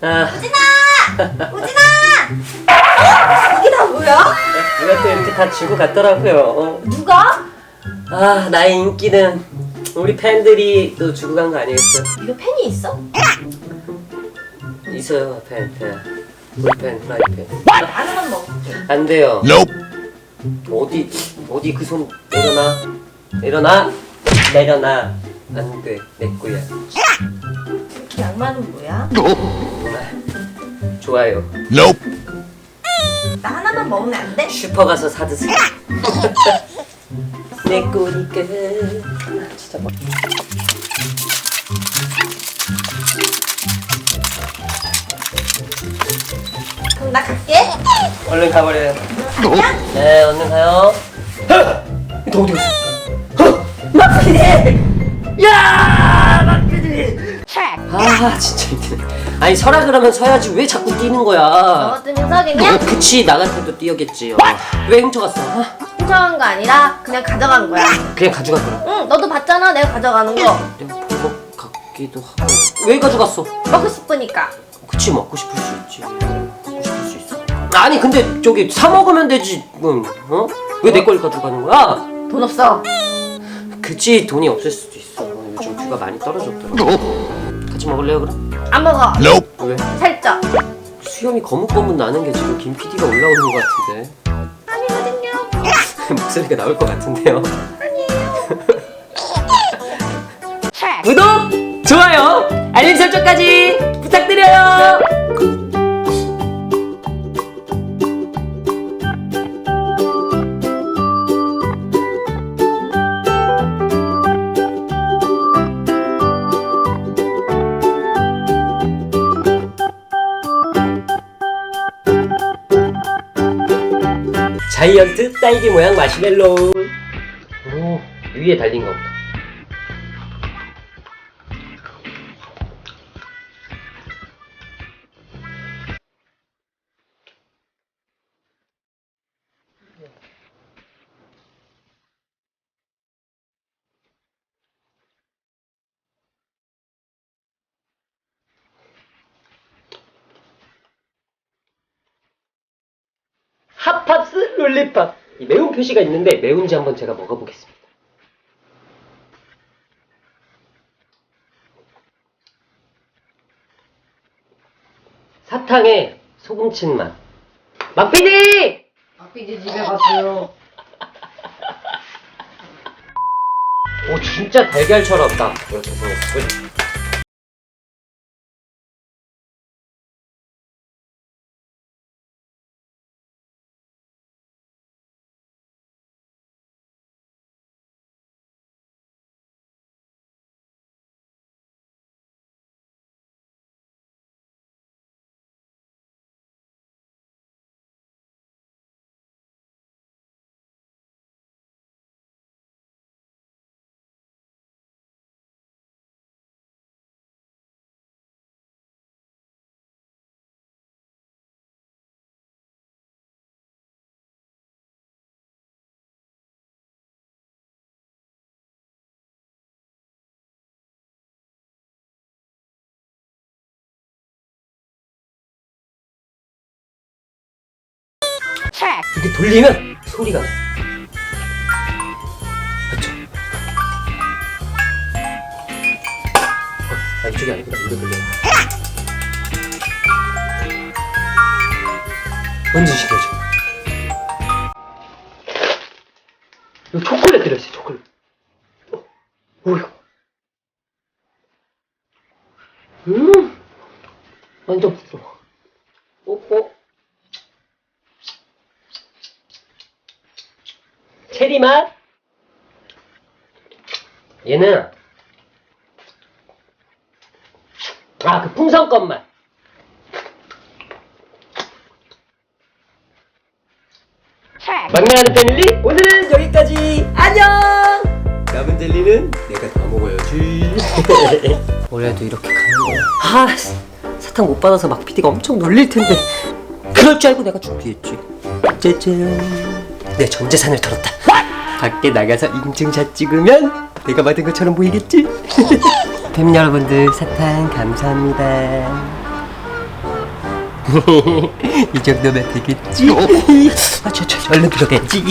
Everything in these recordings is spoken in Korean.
아, 우진아! 이게 다 뭐야? 이것도 이렇게 다 주고 갔더라고요. 어. 누가? 아, 나의 인기는 우리 팬들이 또 주고 간 거 아니겠어? 이거 팬이 있어? 있어요, 팬, 팬. 우리 팬, 프라이팬. 하나만 먹을게. 안 돼요. Nope. 어디, 어디 그 손 내려놔. 내려놔. 내려놔. 안 돼, 내 거야. 양말은 뭐야? 좋아요. Nope. 나 하나만 먹으면 안 돼? 슈퍼 가서 사드세요. 내 꼬니까. 아, 진짜 뭐. 그럼 나 갈게. 얼른 가버려요. 안녕. 네, 얼른 가요. 너 어디 갔어? 어, 막피디! 아, 진짜 힘드네. 아니 서라 그러면 서야지 왜 자꾸 뛰는 너 거야? 같은 녀석이냐? 어, 그치 나 같아도 뛰어겠지. 어. 왜 훔쳐갔어? 어? 훔쳐간 거 아니라 그냥 가져간 거야. 그냥 가져갔더라. 응, 너도 봤잖아. 내가 가져가는 거. 내가 본것 같기도 하고. 왜 가져갔어? 먹고 싶으니까. 그치 먹고 싶을 수 있지. 먹고 싶을 수 있어. 아니 근데 저기 사 먹으면 되지. 음, 어? 왜 내 걸 가져가는 거야? 돈 없어. 그치 돈이 없을 수도 있어. 요즘 뷰가 많이 떨어졌더라. 같이 먹을래요 그럼? 안 먹어. Nope. 왜? 살쪄. 수염이 거뭇거뭇 나는 게 지금 김 PD가 올라오는 것 같은데 아니거든요. 목소리가 나올 것 같은데요. 구독, 좋아요, 알림 설정까지 부탁드려요. 자이언트 딸기 모양 마시멜로우. 오, 위에 달린 거 핫팝스 롤리팝. 이 매운 표시가 있는데 매운지 한번 제가 먹어보겠습니다. 사탕에 소금 친 맛. 막피디! 막피디 집에 갔어요. 오 진짜 달걀처럼 딱 이렇게 생겼어. 그지? 이렇게 돌리면 소리가 나. 맞죠? 어, 아 이쪽이 아니구나. 이거 돌려. 완전 신기하죠? 이거 초콜릿 들어있어요, 초콜릿. 어, 오, 이거. 음, 완전 부드러워. 어, 어. 체리 맛. 얘는 아 그 풍선껌 맛. 막내하는 패밀리 오늘은 여기까지 안녕. 남은 젤리는 내가 다 먹어야지. 원래도 이렇게 가는 거야. 아 사탕 못 받아서 막 PD가 엄청 놀릴 텐데 그럴 줄 알고 내가 준비했지. 짜잔. 내 전 재산을 털었다. 밖에 나가서 인증샷 찍으면 내가 받은 것처럼 보이겠지? 팬 여러분들 사탕 감사합니다. 이 정도면 되겠지? 아, 저, 저, 저, 얼른 들어가야지.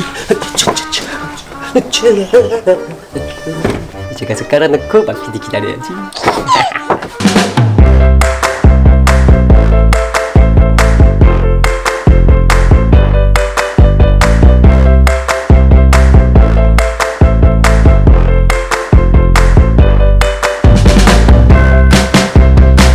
저, 저, 저, 저, 저. 이제 가서 깔아놓고 막히디 기다려야지.